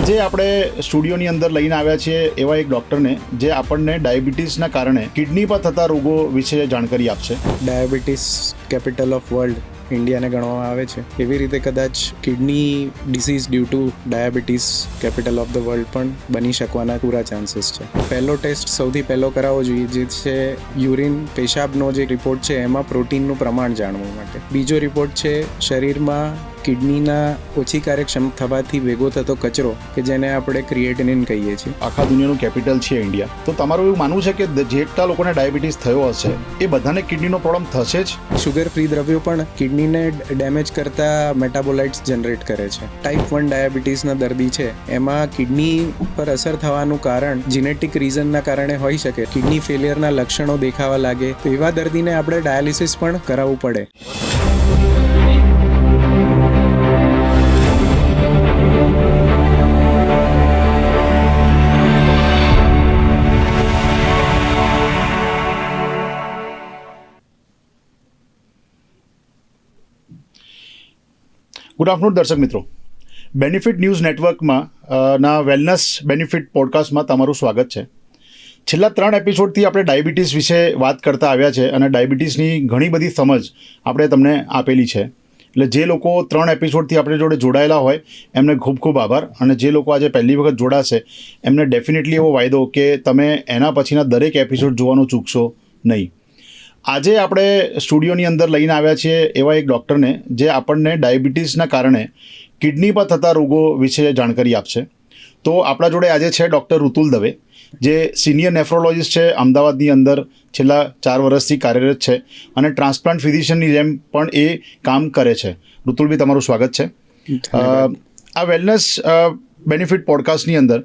આજે આપણે સ્ટુડિયોની અંદર લઈને આવ્યા છીએ એવા એક ડૉક્ટરને જે આપણને ડાયાબિટીસના કારણે કિડની પર થતા રોગો વિશે જાણકારી આપશે. ડાયાબિટીસ કેપિટલ ઓફ વર્લ્ડ ઇન્ડિયાને ગણવામાં આવે છે. એવી રીતે કદાચ kidney disease due to diabetes capital of the world પણ બની શકવાના પૂરા ચાન્સીસ છે. પહેલો ટેસ્ટ સૌથી પહેલો કરાવવો જોઈએ, જે છે યુરિન પેશાબનો જે રિપોર્ટ છે, એમાં પ્રોટીનનું પ્રમાણ જાણવા માટે. બીજો રિપોર્ટ છે, શરીરમાં કિડનીના ઓછી કાર્યક્ષમ થવાથી ભેગો થતો કચરો કે જેને આપણે ક્રિએટિનિન કહીએ છીએ. આખા દુનિયાનું કેપિટલ છે ઇન્ડિયા. તો તમારું એવું માનવું છે કે જેટલા લોકોને ડાયાબિટીસ થયો હશે એ બધાને કિડનીનો પ્રોબ્લેમ થશે જ? શુગર ફ્રી દ્રવ્યો પણ કિડનીને ડેમેજ કરતા મેટાબોલાઇટ્સ જનરેટ કરે છે. ટાઈપ વન ડાયાબિટીસના દર્દી છે. એમાં કિડની પર અસર થવાનું કારણ જીનેટિક રીઝનના કારણે હોઈ શકે. કિડની ફેલિયરના લક્ષણો દેખાવા લાગે. તો એવા દર્દીને આપણે ડાયાલિસિસ પણ કરાવવું પડે. ગુડ આફ્ટરનૂન દર્શક મિત્રો. બેનિફિટ ન્યૂઝ નેટવર્કમાં ના વેલનેસ બેનિફિટ પોડકાસ્ટમાં તમારું સ્વાગત છે. છેલ્લા ત્રણ એપિસોડથી આપણે ડાયાબિટીસ વિશે વાત કરતા આવ્યા છે અને ડાયાબિટીસની ઘણી બધી સમજ આપણે તમને આપેલી છે. એટલે જે લોકો ત્રણ એપિસોડથી આપણે જોડે જોડાયેલા હોય, એમને ખૂબ ખૂબ આભાર. અને જે લોકો આજે પહેલી વખત જોડાશે, એમને ડેફિનેટલી એવો વાયદો કે તમે એના પછીના દરેક એપિસોડ જોવાનું ચૂકશો નહીં. આજે આપણે સ્ટુડિયોની અંદર લઈને આવ્યા છીએ એવા એક ડૉક્ટરને જે આપણને ડાયાબિટીસના કારણે કિડની પર થતા રોગો વિશે જાણકારી આપશે. તો આપણા જોડે આજે છે ડૉક્ટર ઋતુલ દવે જે સિનિયર નેફ્રોલોજિસ્ટ છે અમદાવાદની અંદર છેલ્લા ચાર વર્ષથી કાર્યરત છે અને ટ્રાન્સપ્લાન્ટ ફિઝિશિયનની જેમ પણ એ કામ કરે છે. ઋતુલભાઈ તમારું સ્વાગત છે. આ વેલનેસ બેનિફિટ પોડકાસ્ટની અંદર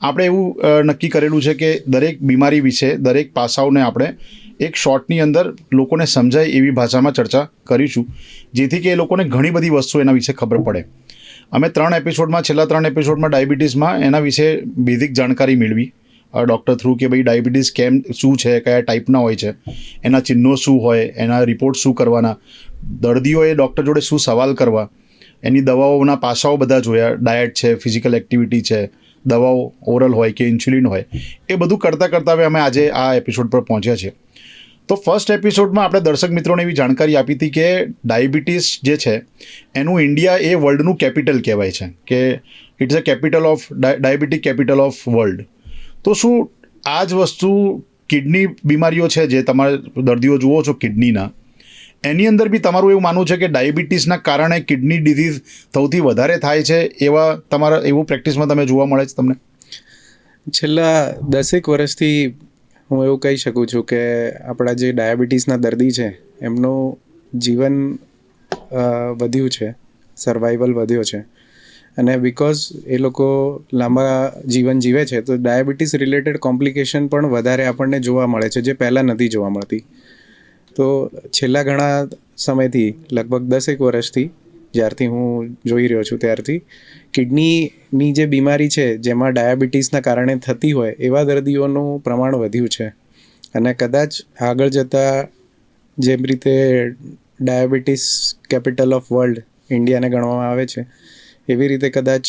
આપણે એવું નક્કી કરેલું છે કે દરેક બીમારી વિશે દરેક પાસાઓને આપણે એક શોર્ટની અંદર લોકોને સમજાય એવી ભાષામાં ચર્ચા કરીશું, જેથી કે એ લોકોને ઘણી બધી વસ્તુઓ એના વિશે ખબર પડે. અમે ત્રણ એપિસોડમાં છેલ્લા ત્રણ એપિસોડમાં ડાયાબિટીસમાં એના વિશે બેઝિક જાણકારી મેળવી. ડૉક્ટર થ્રુ કે ભાઈ ડાયાબિટીસ કેમ, શું છે, કયા ટાઈપના હોય છે, એના ચિહ્નો શું હોય, એના રિપોર્ટ શું કરવાના, દર્દીઓએ ડૉક્ટર જોડે શું સવાલ કરવા, એની દવાઓના પાસાઓ બધા જોયા ડાયટ છે ફિઝિકલ એક્ટિવિટી છે, દવાઓ ઓરલ હોય કે ઇન્સ્યુલિન હોય, એ બધું કરતાં કરતાં હવે અમે આજે આ એપિસોડ પર પહોંચ્યા છે તો ફર્સ્ટ એપિસોડમાં આપણે દર્શક મિત્રોને એવી જાણકારી આપી હતી કે ડાયાબિટીસ જે છે, એનું ઇન્ડિયા એ વર્લ્ડનું કેપિટલ કહેવાય છે, કે it's a capital of diabetic capital of world તો શું આ જ વસ્તુ કિડની બીમારીઓ છે જે તમારે દર્દીઓ જુઓ છો કિડનીના, એની અંદર બી તમારું એવું માનવું છે કે ડાયાબિટીસના કારણે કિડની ડિઝીઝ સૌથી વધારે થાય છે એવા તમારા એવું પ્રેક્ટિસમાં તમે જોવા મળે છે તમને? છેલ્લા દસેક વર્ષથી હું એવું કહી શકું છું કે આપણા જે ડાયાબિટીસના દર્દી છે, એમનું જીવન વધ્યું છે સર્વાઈવલ વધ્યો છે. અને બિકોઝ એ લોકો લાંબા જીવન જીવે છે, તો ડાયાબિટીસ રિલેટેડ કોમ્પ્લિકેશન પણ વધારે આપણને જોવા મળે છે, જે પહેલાં નથી જોવા મળતી. તો છેલ્લા ઘણા સમયથી, લગભગ દસેક વર્ષથી જ્યારથી હું જોઈ રહ્યો છું ત્યારથી, કિડનીની જે બીમારી છે, જેમાં ડાયાબિટીસના કારણે થતી હોય, એવા દર્દીઓનું પ્રમાણ વધ્યું છે. અને કદાચ આગળ જતાં જેમ રીતે ડાયાબિટીસ કેપિટલ ઓફ વર્લ્ડ ઇન્ડિયાને ગણવામાં આવે છે, એવી રીતે કદાચ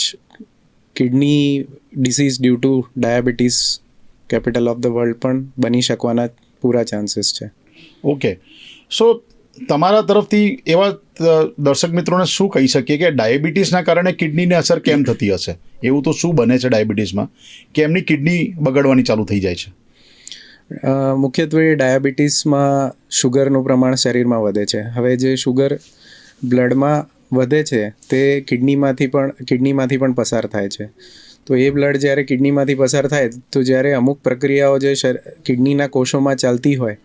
kidney disease due to diabetes capital of the world પણ બની શકવાના પૂરા ચાન્સીસ છે. ઓકે. સો, તમારા તરફથી એવા દર્શક મિત્રોને શું કહી શકીએ કે ડાયાબિટીસના કારણે કિડનીને અસર કેમ થતી હશે? એવું તો શું બને છે ડાયાબિટીસમાં? કે એમની કિડની બગડવાની ચાલુ થઈ જાય છે? મુખ્યત્વે ડાયાબિટીસમાં શુગરનું પ્રમાણ શરીરમાં વધે છે. હવે જે શુગર બ્લડમાં વધે છે, તે કિડનીમાંથી પણ કિડનીમાંથી પણ પસાર થાય છે. તો એ બ્લડ જ્યારે કિડનીમાંથી પસાર થાય, તો જ્યારે અમુક પ્રક્રિયાઓ જે કિડનીના કોષોમાં ચાલતી હોય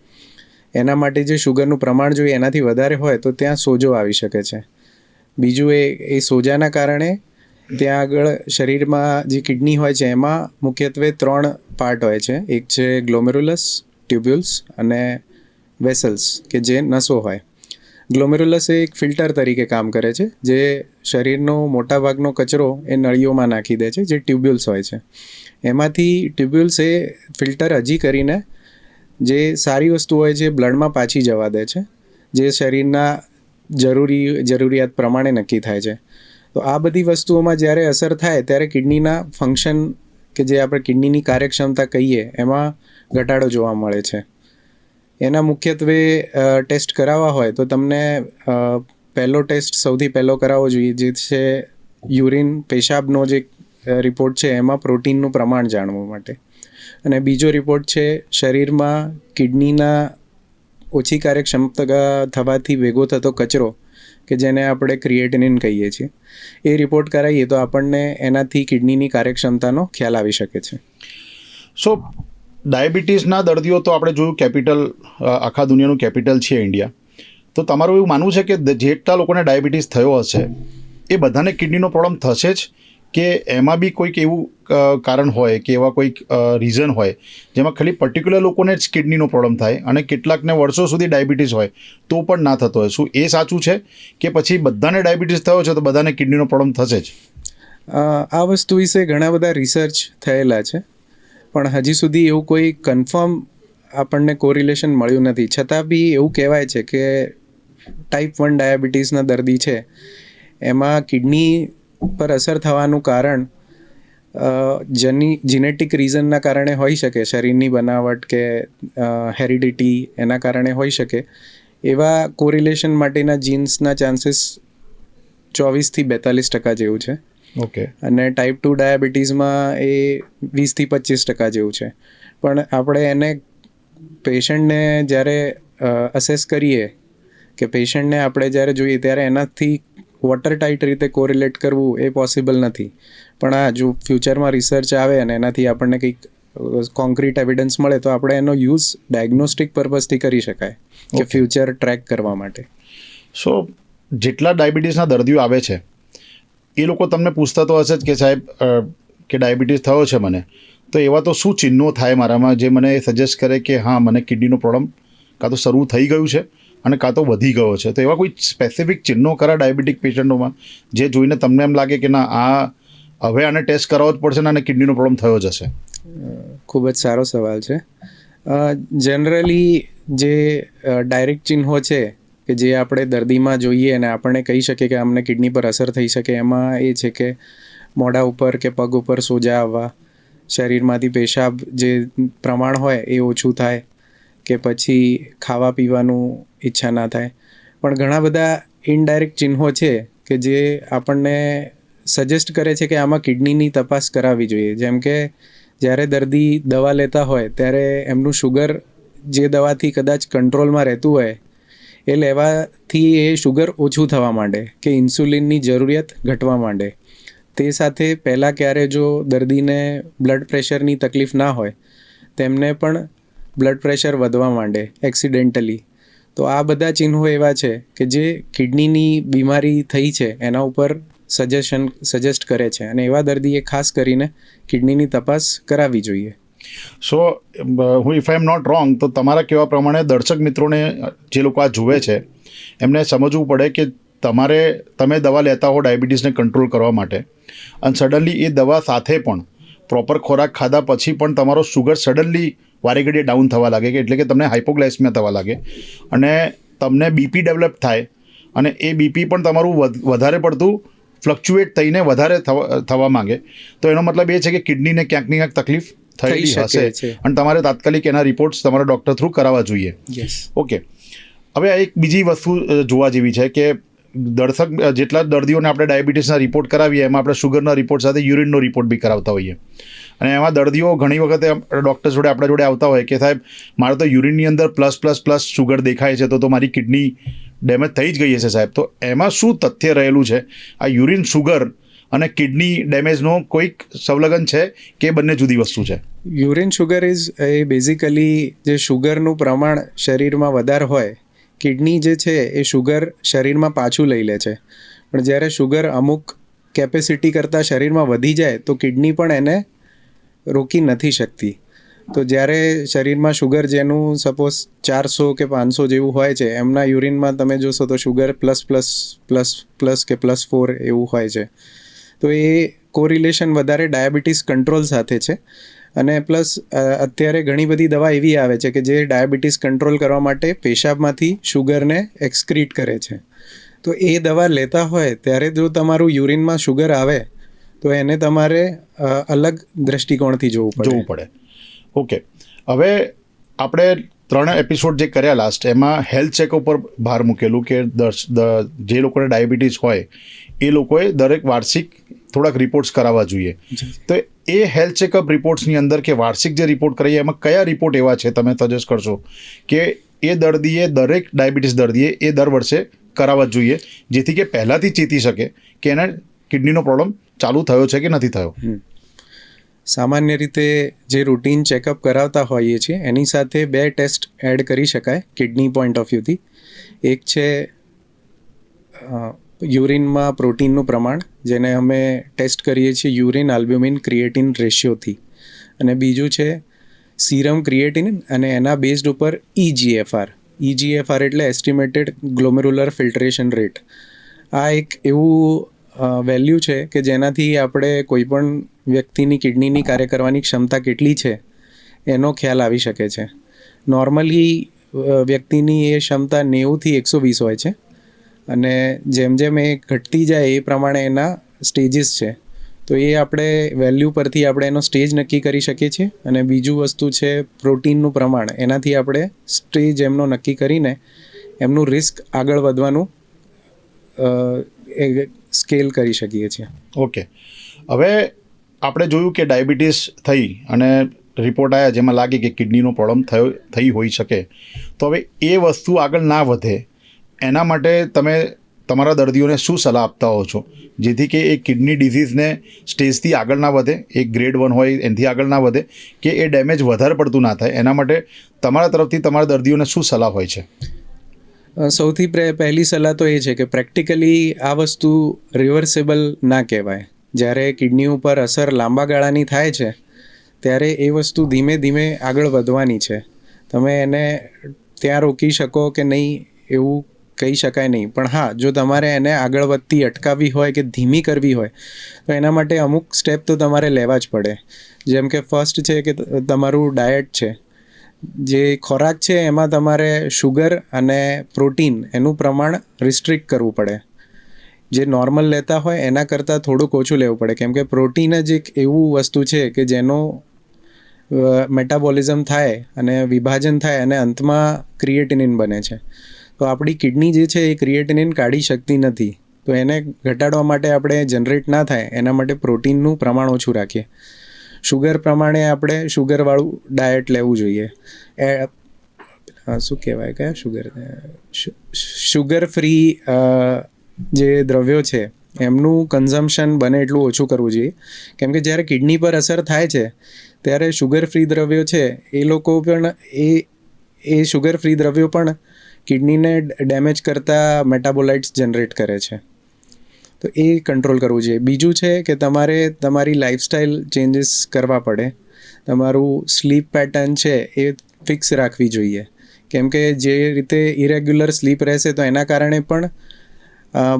એના માટે જે શુગરનું પ્રમાણ જોઈએ એનાથી વધારે હોય તો ત્યાં સોજો આવી શકે છે. બીજું એ એ સોજાના કારણે ત્યાં આગળ શરીરમાં જે કિડની હોય છે એમાં મુખ્યત્વે ત્રણ પાર્ટ હોય છે. એક છે ગ્લોમેરુલસ ટ્યુબ્યુલ્સ અને વેસલ્સ કે જે નસો હોય. ગ્લોમેરુલસ એ એક ફિલ્ટર તરીકે કામ કરે છે, જે શરીરનો મોટાભાગનો કચરો એ નળીઓમાં નાખી દે છે, જે ટ્યુબ્યુલ્સ હોય છે. એમાંથી ટ્યુબ્યુલ્સ એ ફિલ્ટર હજી કરીને જે સારી વસ્તુ હોય છે બ્લડમાં પાછી જવા દે છે, જે શરીરના જરૂરી જરૂરિયાત પ્રમાણે નક્કી થાય છે. તો આ બધી વસ્તુઓમાં જ્યારે અસર થાય ત્યારે કિડનીના ફંક્શન કે જે આપણે કિડનીની કાર્યક્ષમતા કહીએ એમાં ઘટાડો જોવા મળે છે. એના મુખ્યત્વે ટેસ્ટ કરાવવા હોય તો તમને પહેલો ટેસ્ટ સૌથી પહેલો કરાવવો જોઈએ, જે છે યુરિન, પેશાબનો જે રિપોર્ટ છે એમાં પ્રોટીનનું પ્રમાણ જાણવા માટે. અને બીજો રિપોર્ટ છે શરીરમાં કિડનીના ઓછી કાર્યક્ષમતા થવાથી ભેગો થતો કચરો કે જેને આપણે ક્રિએટિનિન કહીએ છીએ. એ રિપોર્ટ કરાવીએ તો આપણને એનાથી કિડનીની કાર્યક્ષમતાનો ખ્યાલ આવી શકે છે. સો ડાયાબિટીસના દર્દીઓ તો આપણે જોયું કેપિટલ આખા દુનિયાનું કેપિટલ છે ઇન્ડિયા. તો તમારું એવું માનવું છે કે જેટલા લોકોને ડાયાબિટીસ થયો હશે, એ બધાને કિડનીનો પ્રોબ્લેમ થશે જ? કે એમાં બી કોઈક એવું કારણ હોય કે એવા કોઈક રીઝન હોય, જેમાં ખાલી પર્ટિક્યુલર લોકોને જ કિડનીનો પ્રોબ્લેમ થાય અને કેટલાકને વર્ષો સુધી ડાયાબિટીસ હોય, તો પણ ના થતો હોય. શું એ સાચું છે કે પછી બધાને ડાયાબિટીસ થયો છે તો બધાને કિડનીનો પ્રોબ્લેમ થશે જ? આ વસ્તુ વિશે ઘણા બધા રિસર્ચ થયેલા છે, પણ હજી સુધી એવું કોઈ કન્ફર્મ આપણને કોરિલેશન મળ્યું નથી. છતાં બી એવું કહેવાય છે કે ટાઈપ વન ડાયાબિટીસના દર્દી છે, એમાં કિડની પર અસર થવાનું કારણ જેની જની જીનેટિક રીઝનના કારણે હોઈ શકે. શરીરની બનાવટ કે હેરિડિટી એના કારણે હોઈ શકે. એવા કોરિલેશન માટેના જીન્સના ચાન્સીસ ચોવીસથી બેતાલીસ ટકા જેવું છે. ઓકે. અને ટાઈપ ટુ ડાયાબિટીસમાં એ વીસથી પચીસ ટકા જેવું છે. પણ આપણે એને પેશન્ટને જ્યારે અસેસ કરીએ કે પેશન્ટને આપણે જ્યારે જોઈએ ત્યારે એનાથી વોટર ટાઈટ રીતે કોરિલેટ કરવું એ પોસિબલ નથી. પણ આ જો ફ્યુચરમાં રિસર્ચ આવે અને એનાથી આપણને કંઈક કોન્ક્રીટ એવિડન્સ મળે તો આપણે એનો યુઝ ડાયગ્નોસ્ટિક પર્પઝથી કરી શકાય કે ફ્યુચર ટ્રેક કરવા માટે. સો જેટલા ડાયાબિટીસના દર્દીઓ આવે છે એ લોકો તમને પૂછતા તો હશે જ કે સાહેબ કે ડાયાબિટીસ થયો છે મને. તો એવા તો શું ચિહ્નો થાય મારામાં જે મને સજેસ્ટ કરે કે હા મને કિડનીનો પ્રોબ્લેમ કાં તો શરૂ થઈ ગયું છે? અને કાં તો વધી ગયો છે. તો એવા કોઈ સ્પેસિફિક ચિહ્નો ખરા ડાયાબિટીક પેશન્ટોમાં જે જોઈને તમને એમ લાગે કે ના, આ હવે આને ટેસ્ટ કરાવવો જ પડશે ને આને કિડનીનો પ્રોબ્લેમ થયો જ હશે? ખૂબ જ સારો સવાલ છે. જનરલી જે ડાયરેક્ટ ચિહ્નો છે કે જે આપણે દર્દીમાં જોઈએ અને આપણને કહી શકીએ કે અમને કિડની પર અસર થઈ શકે, એમાં એ છે કે મોઢા ઉપર કે પગ ઉપર સોજા આવવા, શરીરમાંથી પેશાબ જે પ્રમાણ હોય એ ઓછું થાય કે પછી ખાવા પીવાનું ઈચ્છા ના થાય. પણ ઘણા બધા ઇનડાયરેક્ટ ચિહ્નો છે કે જે આપણને સજેસ્ટ કરે છે કે આમાં કિડનીની તપાસ કરાવવી જોઈએ. જેમ કે જ્યારે દર્દી દવા લેતા હોય, ત્યારે એમનું શુગર જે દવાથી કદાચ કંટ્રોલમાં રહેતું હોય, એ લેવાથી એ શુગર ઓછું થવા માંડે કે ઇન્સ્યુલિનની જરૂરિયાત ઘટવા માંડે. તે સાથે પહેલાં ક્યારે જો દર્દીને બ્લડ પ્રેશરની તકલીફ ના હોય, તેમને પણ બ્લડ પ્રેશર વધવા માંડે એક્સિડેન્ટલી તો આ બધા ચિહ્નો એવા છે કે જે કિડનીની બીમારી થઈ છે, એના ઉપર સજેશન સજેસ્ટ કરે છે. અને એવા દર્દીએ ખાસ કરીને કિડનીની તપાસ કરાવવી જોઈએ. સો હું if I am not wrong તો તમારા કહેવા પ્રમાણે દર્શક મિત્રોને જે લોકો આ જુએ છે, એમને સમજવું પડે કે તમારે, તમે દવા લેતા હો ડાયાબિટીસને કંટ્રોલ કરવા માટે. અને સડનલી એ દવા સાથે પણ પ્રોપર ખોરાક ખાધા પછી પણ તમારો સુગર સડનલી વારે ઘડીએ ડાઉન થવા લાગે કે એટલે કે તમને હાઇપોગ્લાઇસમિયા થવા લાગે. અને તમને બીપી ડેવલપ થાય અને એ બીપી પણ તમારું વધારે પડતું ફ્લક્ચ્યુએટ થઈને વધારે થવા માંગે. તો એનો મતલબ એ છે કે કિડનીને ક્યાંક ને ક્યાંક તકલીફ થયેલી હશે. અને તમારે તાત્કાલિક એના રિપોર્ટ્સ તમારા ડૉક્ટર થ્રુ કરાવવા જોઈએ. ઓકે હવે આ એક બીજી વસ્તુ જોવા જેવી છે કે દર્શક જેટલા દર્દીઓને આપણે ડાયાબિટીસના રિપોર્ટ કરાવીએ એમાં આપણે શુગરના રિપોર્ટ સાથે યુરિનનો રિપોર્ટ બી કરાવતા હોઈએ. અને એમાં દર્દીઓ ઘણી વખતે ડૉક્ટર જોડે, આપણા જોડે આવતા હોય કે સાહેબ, મારે તો યુરિનની અંદર પ્લસ પ્લસ પ્લસ શુગર દેખાય છે, તો તો મારી કિડની ડેમેજ થઈ જ ગઈ હશે સાહેબ. તો એમાં શું તથ્ય રહેલું છે? આ યુરિન શુગર અને કિડની ડેમેજનો કોઈક સંલગ્ન છે કે બંને જુદી વસ્તુ છે? Urine sugar is a basically જે શુગરનું પ્રમાણ શરીરમાં વધારે હોય કિડની જે છે એ શુગર શરીરમાં પાછું લઈ લે છે. પણ જ્યારે શુગર અમુક કેપેસિટી કરતાં શરીરમાં વધી જાય, તો કિડની પણ એને રોકી નથી શકતી. તો જ્યારે શરીરમાં શુગર જેનું સપોઝ ચારસો કે પાંચસો જેવું હોય છે, એમના યુરિનમાં તમે જોશો તો sugar plus plus plus plus કે પ્લસ ફોર એવું હોય છે. તો એ કોરિલેશન વધારે ડાયાબિટીસ કંટ્રોલ સાથે છે. અને પ્લસ અત્યારે ઘણી બધી દવા એવી આવે છે કે જે ડાયાબિટીસ કંટ્રોલ કરવા માટે પેશાબમાંથી શુગરને એક્સક્રીટ કરે છે. તો એ દવા લેતા હોય, ત્યારે જો તમારું યુરિનમાં શુગર આવે તો એને તમારે અલગ દ્રષ્ટિકોણથી જોવું પડે. જોવું પડે. ઓકે હવે આપણે ત્રણ એપિસોડ જે કર્યા લાસ્ટ એમાં હેલ્થ ચેકઅપ પર ભાર મૂકેલું કે જે લોકોને ડાયાબિટીસ હોય એ લોકોએ દરેક વાર્ષિક થોડાક રિપોર્ટ્સ કરાવવા જોઈએ. તો એ હેલ્થ ચેકઅપ રિપોર્ટ્સની અંદર કે વાર્ષિક જે રિપોર્ટ કરીએ એમાં કયા રિપોર્ટ એવા છે તમે સજેસ્ટ કરશો? કે એ દર્દીએ દરેક ડાયાબિટીસ દર્દીએ એ દર વર્ષે કરાવવા જ જોઈએ જેથી કે પહેલાંથી ચેતી શકે કે એને કિડનીનો પ્રોબ્લેમ ચાલુ થયો છે કે નથી થયો? સામાન્ય રીતે જે રૂટીન ચેકઅપ કરાવતા હોઈએ છીએ, એની સાથે બે ટેસ્ટ એડ કરી શકાય કિડની પોઈન્ટ ઓફ વ્યૂથી એક છે યુરિનમાં પ્રોટીનનું પ્રમાણ, જેને અમે ટેસ્ટ કરીએ છીએ યુરિન આલ્બ્યુમિન ક્રિએટિન રેશિયોથી અને બીજું છે સીરમ ક્રિએટિન અને એના બેઝડ ઉપર E ઇજીએફઆર ઇજીએફઆર એટલે એસ્ટિમેટેડ ગ્લોમેરુલર ફિલ્ટરેશન રેટ આ એક એવું વેલ્યુ છે કે જેનાથી આપણે કોઈપણ વ્યક્તિની કિડનીની કાર્ય કરવાની ક્ષમતા કેટલી છે, એનો ખ્યાલ આવી શકે છે. નોર્મલી વ્યક્તિની એ ક્ષમતા નેવુંથી એકસો વીસ હોય છે અને જેમ જેમ એ ઘટતી જાય એ પ્રમાણે એના સ્ટેજીસ છે. તો એ આપણે વેલ્યુ પરથી આપણે એનો સ્ટેજ નક્કી કરી શકીએ છીએ અને બીજું વસ્તુ છે પ્રોટીનનું પ્રમાણ. એનાથી આપણે સ્ટેજ એમનો નક્કી કરીને એમનું રિસ્ક આગળ વધવાનું સ્કેલ કરી શકીએ છીએ. ઓકે. હવે આપણે જોયું કે ડાયાબિટીસ થઈ અને રિપોર્ટ આવ્યા જેમાં લાગે કે કિડનીનો પ્રોબ્લેમ થયો, થઈ હોઈ શકે. તો હવે એ વસ્તુ આગળ ના વધે, એના માટે તમે તમારા દર્દીઓને શું સલાહ આપતા હો છો? જેથી કે એ કિડની ડિઝીઝને સ્ટેજથી આગળ ના વધે, એ ગ્રેડ વન હોય એનાથી આગળ ના વધે, કે એ ડેમેજ વધારે પડતું ના થાય, એના માટે તમારા તરફથી તમારા દર્દીઓને શું સલાહ હોય છે? સૌથી પહેલી સલાહ તો એ છે કે પ્રેક્ટિકલી આ વસ્તુ રિવર્સેબલ ના કહેવાય. જ્યારે કિડની ઉપર અસર લાંબા ગાળાની થાય છે, ત્યારે એ વસ્તુ ધીમે ધીમે આગળ વધવાની છે. તમે એને ત્યાં રોકી શકો કે નહીં એવું કહી શકાય નહીં. પણ હા, જો તમારે એને આગળ વધતી અટકાવવી હોય કે ધીમી કરવી હોય, તો એના માટે અમુક સ્ટેપ તો તમારે લેવા જ પડે. જેમ કે ફર્સ્ટ છે કે તમારું ડાયટ છે જે ખોરાક છે એમાં તમારે શુગર અને પ્રોટીન એનું પ્રમાણ રિસ્ટ્રિક્ટ કરવું પડે. જે નોર્મલ લેતા હોય એના કરતાં થોડુંક ઓછું લેવું પડે. કેમ કે પ્રોટીન જ એક એવું વસ્તુ છે કે જેનો મેટાબોલિઝમ થાય અને વિભાજન થાય અને અંતમાં ક્રિએટિનિન બને છે. તો આપણી કિડની જે છે એ ક્રિએટિનિન કાઢી શકતી નથી. તો એને ઘટાડવા માટે આપણે જનરેટ ના થાય, એના માટે પ્રોટીનનું પ્રમાણ ઓછું રાખીએ. શુગર પ્રમાણે આપણે શુગરવાળું ડાયટ લેવું જોઈએ. એ શું કહેવાય? કયા શુગર શુગર ફ્રી જે દ્રવ્યો છે, એમનું કન્ઝમ્પશન બને એટલું ઓછું કરવું જોઈએ. કેમ કે જ્યારે કિડની પર અસર થાય છે, ત્યારે શુગર ફ્રી દ્રવ્યો છે, એ લોકો પણ, એ એ શુગર ફ્રી દ્રવ્યો પણ કિડનીને ડેમેજ કરતા મેટાબોલાઇટ્સ જનરેટ કરે છે. તો એ કંટ્રોલ કરવું જોઈએ. બીજું છે કે તમારે તમારી લાઈફસ્ટાઈલ ચેન્જીસ કરવા પડે. તમારું સ્લીપ પેટર્ન છે એ ફિક્સ રાખવી જોઈએ. કેમ કે જે રીતે ઇરેગ્યુલર સ્લીપ રહેશે તો એના કારણે પણ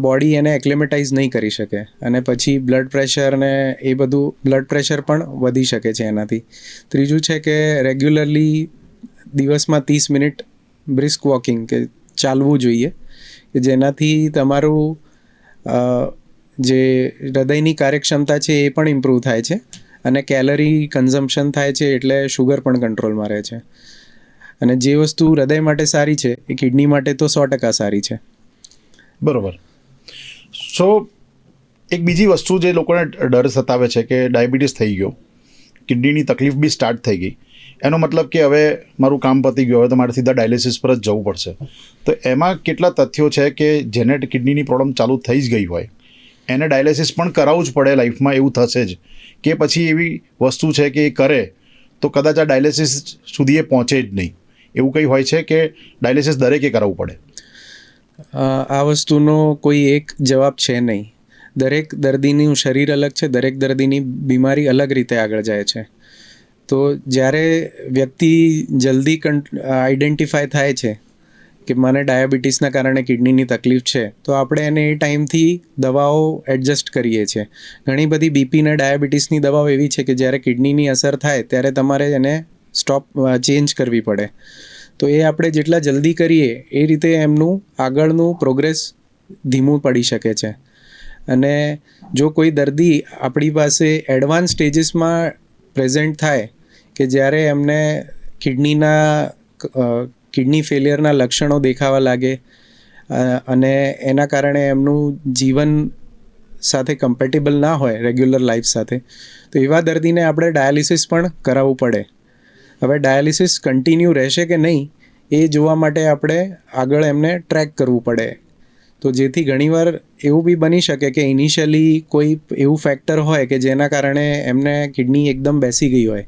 બોડી એને એક્લેમેટાઇઝ નહીં કરી શકે. અને પછી બ્લડ પ્રેશર ને એ બધું બ્લડ પ્રેશર પણ વધી શકે છે એનાથી. ત્રીજું છે કે રેગ્યુલરલી દિવસમાં ત્રીસ મિનિટ બ્રિસ્ક વોકિંગ કે ચાલવું જોઈએ. કે જેનાથી તમારું જે હૃદયની કાર્યક્ષમતા છે એ પણ ઇમ્પ્રૂવ થાય છે અને કેલરી કન્ઝમ્પશન થાય છે એટલે શુગર પણ કંટ્રોલમાં રહે છે. અને જે વસ્તુ હૃદય માટે સારી છે, એ કિડની માટે તો સો ટકા સારી છે. બરોબર. સો એક બીજી વસ્તુ જે લોકોને ડર સતાવે છે કે ડાયાબિટીસ થઈ ગયો કિડનીની તકલીફ બી સ્ટાર્ટ થઈ ગઈ એનો મતલબ કે હવે મારું કામ પતી ગયું, હવે તો મારે સીધા ડાયાલિસિસ પર જ જવું પડશે. તો એમાં કેટલા તથ્યો છે કે જેને કિડનીની પ્રોબ્લેમ ચાલુ થઈ જ ગઈ હોય? એને ડાયાલિસિસ પણ કરાવવું જ પડે લાઈફમાં એવું થશે જ. કે પછી એવી વસ્તુ છે કે એ કરે, તો કદાચ આ ડાયાલિસિસ સુધી એ પહોંચે જ નહીં. એવું કંઈ હોય છે કે ડાયાલિસિસ દરેકે કરાવવું પડે? આ વસ્તુનો કોઈ એક જવાબ છે નહીં. દરેક દર્દીનું શરીર અલગ છે, દરેક દર્દીની બીમારી અલગ રીતે આગળ જાય છે. તો જ્યારે વ્યક્તિ જલ્દી આઈડેન્ટિફાય થાય છે કે મને ડાયાબિટીસના કારણે કિડનીની તકલીફ છે, તો આપણે એને એ ટાઈમથી દવાઓ એડજસ્ટ કરીએ છીએ. ઘણી બધી બીપીને ડાયાબિટીસની દવાઓ એવી છે કે જ્યારે કિડનીની અસર થાય ત્યારે તમારે એને સ્ટોપ ચેન્જ કરવી પડે. તો એ આપણે જેટલા જલ્દી કરીએ એ રીતે એમનું આગળનું પ્રોગ્રેસ ધીમું પડી શકે છે. અને જો કોઈ દર્દી આપણી પાસે એડવાન્સ સ્ટેજીસમાં પ્રેઝન્ટ થાય કે જ્યારે એમને કિડનીના કિડની ફેલિયરના લક્ષણો દેખાવા લાગે અને એના કારણે એમનું જીવન સાથે કમ્પેટેબલ ના હોય રેગ્યુલર લાઈફ સાથે, તો એવા દર્દીને આપણે ડાયાલિસિસ પણ કરાવવું પડે. હવે ડાયાલિસિસ કન્ટિન્યુ રહેશે કે નહીં, એ જોવા માટે આપણે આગળ એમને ટ્રેક કરવું પડે. તો જેથી ઘણીવાર એવું બી બની શકે કે ઇનિશિયલી કોઈ એવું ફેક્ટર હોય કે જેના કારણે એમને કિડની એકદમ બેસી ગઈ હોય.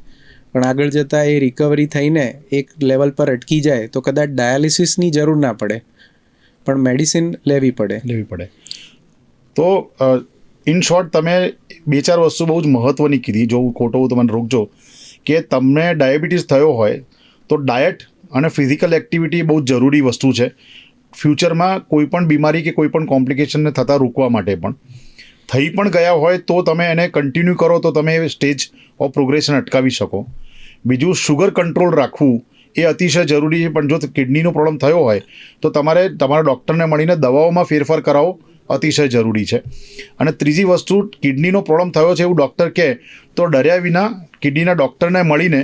પણ આગળ જતાં એ રિકવરી થઈને એક લેવલ પર અટકી જાય તો કદાચ ડાયાલિસિસની જરૂર ના પડે. પણ મેડિસિન લેવી પડે. લેવી પડે. તો ઇન શોર્ટ તમે બે ચાર વસ્તુ બહુ જ મહત્ત્વની કીધી, જો હું ખોટો હું તમને રોકજો, કે તમને ડાયાબિટીસ થયો હોય તો ડાયટ અને ફિઝિકલ એક્ટિવિટી બહુ જરૂરી વસ્તુ છે. ફ્યુચરમાં કોઈ પણ બીમારી કે કોઈ પણ કોમ્પ્લિકેશનને થતાં રોકવા માટે પણ. થઈ પણ ગયા હોય તો તમે એને કન્ટિન્યુ કરો તો તમે સ્ટેજ ઓફ પ્રોગ્રેશન અટકાવી શકો. બીજું શુગર કંટ્રોલ રાખવું એ અતિશય જરૂરી છે. પણ જો કિડનીનો પ્રોબ્લેમ થયો હોય તો તમારે તમારા ડૉક્ટરને મળીને દવાઓમાં ફેરફાર કરાવવો અતિશય જરૂરી છે. અને ત્રીજી વસ્તુ, કિડનીનો પ્રોબ્લેમ થયો છે એવું ડૉક્ટર કહે તો ડર્યા વિના કિડનીના ડૉક્ટરને મળીને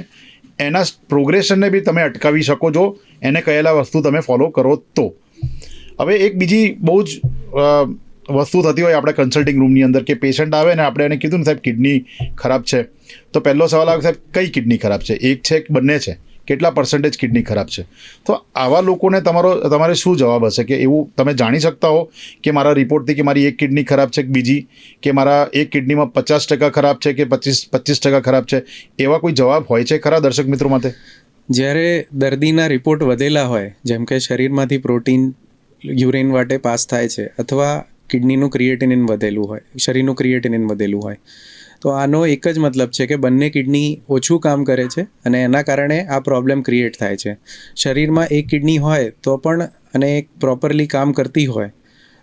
એના પ્રોગ્રેશનને બી તમે અટકાવી શકો છો. એને કહેલા વસ્તુ તમે ફોલો કરો તો. હવે એક બીજી બહુ જ વસ્તુ થતી હોય આપણે કન્સલ્ટિંગ રૂમની અંદર કે પેશન્ટ આવે ને આપણે એને કીધું ને સાહેબ કિડની ખરાબ છે. તો પહેલો સવાલ આવે, સાહેબ, કઈ કિડની ખરાબ છે? એક છે બંને છે? કેટલા પર્સન્ટેજ કિડની ખરાબ છે? તો આવા લોકોને તમારો, તમારે શું જવાબ હશે? કે એવું તમે જાણી શકતા હો કે મારા રિપોર્ટથી કે મારી એક કિડની ખરાબ છે બીજી? કે મારા એક કિડનીમાં પચાસ ટકા ખરાબ છે કે પચીસ પચીસ ટકા ખરાબ છે? એવા કોઈ જવાબ હોય છે ખરા દર્શક મિત્રો માટે? જ્યારે દર્દીના રિપોર્ટ વધેલા હોય, જેમ કે શરીરમાંથી પ્રોટીન યુરિન વાટે પાસ થાય છે, અથવા કિડનીનું ક્રિએટિનિન વધેલું હોય, શરીરનું ક્રિએટિનિન વધેલું હોય, તો આનો એક જ મતલબ છે કે બંને કિડની ઓછું કામ કરે છે અને એના કારણે આ પ્રોબ્લેમ ક્રિએટ થાય છે. શરીરમાં એક કિડની હોય તો પણ અને એક પ્રોપરલી કામ કરતી હોય,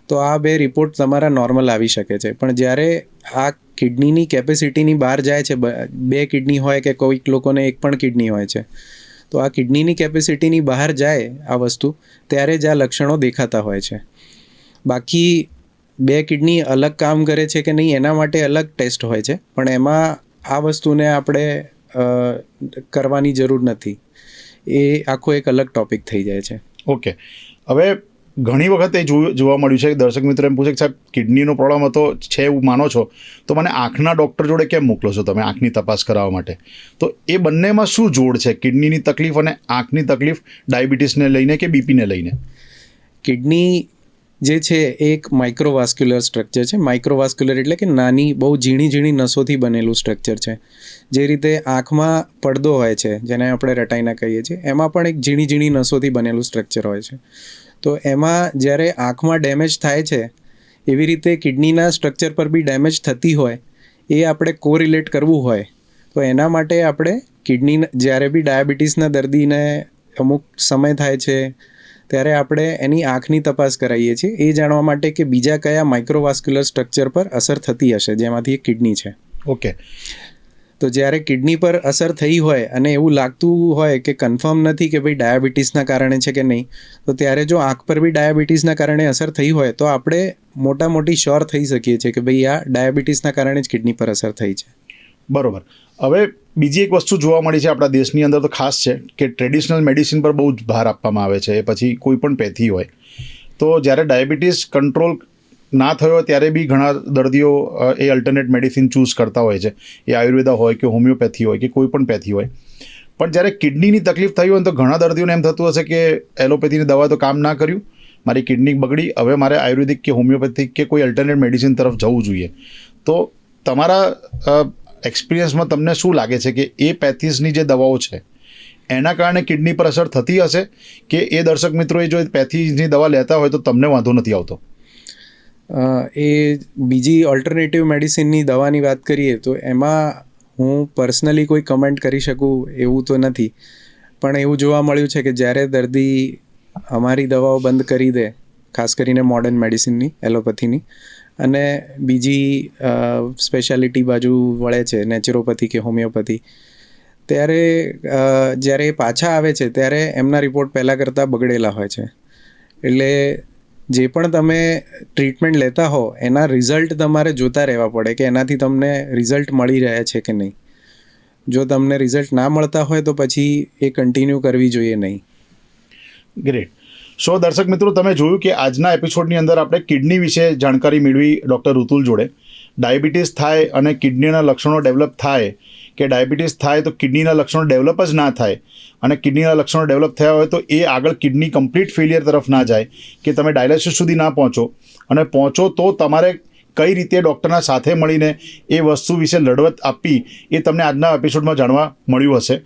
તો આ બે રિપોર્ટ તમારા નોર્મલ આવી શકે છે. પણ જ્યારે આ કિડનીની કેપેસિટીની બહાર જાય છે, બ- બે કિડની હોય કે કોઈક લોકોને એક પણ કિડની હોય છે તો આ કિડનીની કેપેસિટીની બહાર જાય આ વસ્તુ, ત્યારે જ આ લક્ષણો દેખાતા હોય છે. બાકી બે કિડની અલગ કામ કરે છે કે નહીં, એના માટે અલગ ટેસ્ટ હોય છે, પણ એમાં આ વસ્તુને આપણે કરવાની જરૂર નથી. એ આખો એક અલગ ટોપિક થઈ જાય છે. ઓકે. હવે ઘણી વખત એ જોવા મળ્યું છે કે દર્શક મિત્રો એમ પૂછે કે સાહેબ, કિડનીનો પ્રોબ્લેમ હતો છે એવું માનો છો? તો મને આંખના ડૉક્ટર જોડે કેમ મોકલો છો તમે આંખની તપાસ કરાવવા માટે? તો એ બંનેમાં શું જોડ છે? કિડનીની તકલીફ અને આંખની તકલીફ ડાયાબિટીસને લઈને કે બીપીને લઈને? કિડની જે છે એક માઇક્રોવાસ્ક્યુલર સ્ટ્રક્ચર છે. માઇક્રોવાસ્ક્યુલર એટલે કે નાની, બહુ ઝીણી ઝીણી નસોથી બનેલું સ્ટ્રક્ચર છે. જે રીતે આંખમાં પડદો હોય છે, જેને આપણે રટાઈના કહીએ છીએ, એમાં પણ એક ઝીણી ઝીણી નસોથી બનેલું સ્ટ્રક્ચર હોય છે. તો એમાં જ્યારે આંખમાં ડેમેજ થાય છે, એવી રીતે કિડનીના સ્ટ્રક્ચર પર બી ડેમેજ થતી હોય, એ આપણે કોરિલેટ કરવું હોય, તો એના માટે આપણે કિડની જ્યારે બી ડાયાબિટીસના દર્દીને અમુક સમય થાય છે, ત્યારે આપણે એની આંખની તપાસ કરાવીએ છીએ. એ જાણવા માટે કે બીજા કયા માઇક્રોવાસ્ક્યુલર સ્ટ્રક્ચર પર અસર થતી હશે, જેમાંથી કિડની છે. ઓકે તો જ્યારે કિડની પર અસર થઈ હોય અને એવું લાગતું હોય કે કન્ફર્મ નથી કે ભાઈ ડાયાબિટીસના કારણે છે કે નહીં, તો ત્યારે જો આંખ પર બી ડાયાબિટીસના કારણે અસર થઈ હોય, તો આપણે મોટા મોટી શ્યોર થઈ શકીએ છીએ કે ભાઈ આ ડાયાબિટીસના કારણે જ કિડની પર અસર થઈ છે. બરોબર. હવે બીજી એક વસ્તુ જોવા મળી છે આપણા દેશની અંદર તો ખાસ છે કે ટ્રેડિશનલ મેડિસિન પર બહુ જ ભાર આપવામાં આવે છે એ પછી કોઈ પણ પેથી હોય. તો જ્યારે ડાયાબિટીસ કંટ્રોલ ના થયો ત્યારે બી ઘણા દર્દીઓ એ અલ્ટરનેટ મેડિસિન ચૂઝ કરતા હોય છે. એ આયુર્વેદા હોય કે હોમિયોપેથી હોય કે કોઈ પણ પેથી હોય. પણ જ્યારે કિડનીની તકલીફ થઈ હોય તો ઘણા દર્દીઓને એમ થતું હશે કે એલોપેથીની દવા તો કામ ના કર્યું. મારી કિડની બગડી, હવે મારે આયુર્વેદિક કે હોમિયોપેથિક કે કોઈ અલ્ટરનેટ મેડિસિન તરફ જવું જોઈએ. તો તમારા એક્સપિરિયન્સમાં તમને શું લાગે છે કે એ પેથીસની જે દવાઓ છે, એના કારણે કિડની પર અસર થતી હશે? કે એ દર્શક મિત્રોએ જો પેથીસની દવા લેતા હોય તો તમને વાંધો નથી આવતો? એ બીજી ઓલ્ટરનેટિવ મેડિસિનની દવાની વાત કરીએ તો એમાં હું પર્સનલી કોઈ કમેન્ટ કરી શકું એવું તો નથી. પણ એવું જોવા મળ્યું છે કે જ્યારે દર્દી અમારી દવાઓ બંધ કરી દે, ખાસ કરીને મોડર્ન મેડિસિનની એલોપેથીની અને બીજી સ્પેશિયાલિટી બાજુ વળે છે નેચરોપેથી કે હોમિયોપેથી ત્યારે જ્યારે એ પાછા આવે છે, ત્યારે એમના રિપોર્ટ પહેલાં કરતાં બગડેલા હોય છે. એટલે જે પણ તમે ટ્રીટમેન્ટ લેતા હો, એના રિઝલ્ટ તમારે જોતા રહેવા પડે કે એનાથી તમને રિઝલ્ટ મળી રહ્યા છે કે નહીં. જો તમને રિઝલ્ટ ના મળતા હોય તો પછી એ કન્ટિન્યુ કરવી જોઈએ નહીં. ગ્રેટ સો દર્શક મિત્રો, તમે જોયું કે આજના એપિસોડની અંદર આપણે કિડની વિશે જાણકારી મેળવી ડૉક્ટર ઋતુલ જોડે. ડાયાબિટીસ થાય અને કિડનીના લક્ષણો ડેવલપ થાય કે ડાયાબિટીસ થાય તો કિડનીના લક્ષણો ડેવલપ જ ના થાય અને કિડનીના લક્ષણો ડેવલપ થયા હોય તો એ આગળ કિડની કમ્પ્લીટ ફેલિયર તરફ ના જાય કે તમે ડાયાલિસિસ સુધી ના પહોંચો. અને પહોંચો તો તમારે કઈ રીતે ડૉક્ટરના સાથે મળીને એ વસ્તુ વિશે લડવત આપવી એ તમને આજના એપિસોડમાં જાણવા મળ્યું હશે.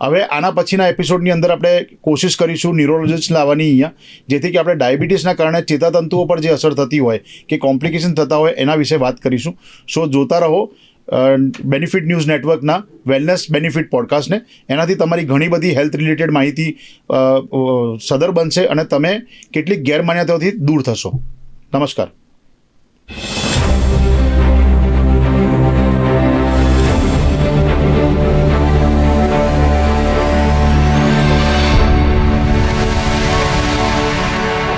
હવે આના પછીના એપિસોડની અંદર આપણે કોશિશ કરીશું ન્યુરોલોજિસ્ટ લાવવાની અહીંયા, જેથી કે આપણે ડાયાબિટીસના કારણે ચેતાતંતુઓ પર જે અસર થતી હોય કે કોમ્પ્લિકેશન થતા હોય એના વિશે વાત કરીશું. સો જોતા રહો બેનિફિટ ન્યૂઝ નેટવર્કના વેલનેસ બેનિફિટ પોડકાસ્ટને એનાથી તમારી ઘણી બધી હેલ્થ રિલેટેડ માહિતી સદર બનશે અને તમે કેટલીક ગેરમાન્યતાઓથી દૂર થશો. નમસ્કાર.